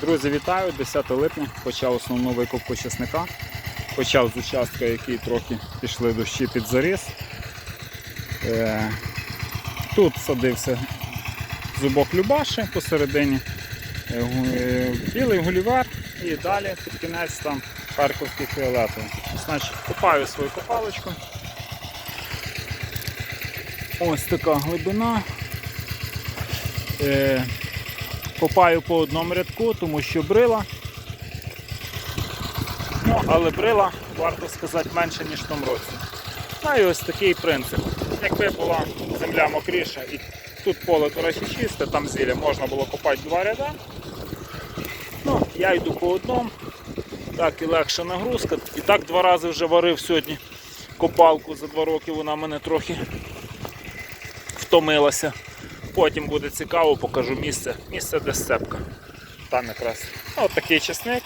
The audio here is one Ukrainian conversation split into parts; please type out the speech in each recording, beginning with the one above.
Друзі, вітаю! 10 липня почав основну викупку чесника. Почав з участка, який трохи пішли дощі під заріз. Е, Тут садився зубок Любаші посередині, е, е, білий гулівер і далі під кінець там харківський фіолетовий. Значить, копаю свою копалочку. Ось така глибина. Копаю по одному рядку, тому що брила. Ну, але брила, варто сказати, менше, ніж в тому році. Ну і ось такий принцип. Якби була земля мокріша і тут поле, до чисте, там зілля можна було копати два ряда. Ну, я йду по одному, так і легша нагрузка. І так два рази вже варив сьогодні копалку за два роки, вона мене трохи втомилася. Потім буде цікаво, покажу місце, місце де сцепка. Там якраз от такий чесник.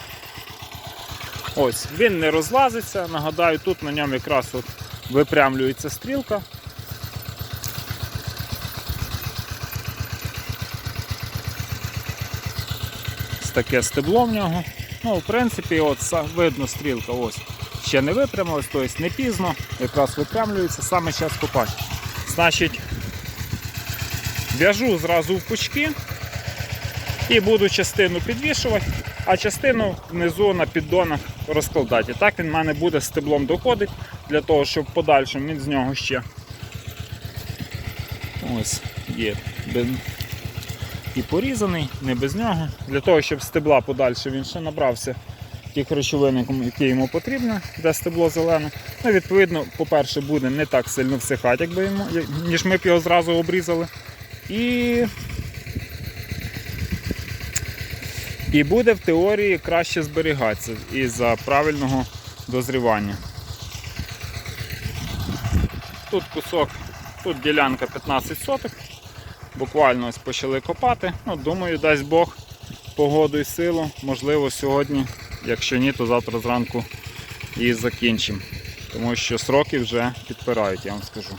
Ось, він не розлазиться, нагадаю, тут на ньому якраз от випрямлюється стрілка. Таке стебло в нього. Ну, в принципі, от видно стрілка ось ще не випрямилась, тобто не пізно, якраз випрямлюється, саме час копати. Значить, В'яжу зразу в пучки і буду частину підвішувати, а частину внизу на піддонах розкладати. І так він в мене буде стеблом доходить, для того, щоб в подальшому він з нього ще ось є і порізаний, не без нього. Для того, щоб стебла подальше він ще набрався тих речовин, які йому потрібно, де стебло зелене. Ну, відповідно, по-перше, буде не так сильно всихати, якби йому, ніж ми б його зразу обрізали. І... І буде в теорії краще зберігатися із-за правильного дозрівання. Тут кусок, тут ділянка 15 соток. Буквально ось почали копати. Ну, думаю, дасть Бог погоду і силу. Можливо, сьогодні, якщо ні, то завтра зранку і закінчимо. Тому що сроки вже підпирають, я вам скажу.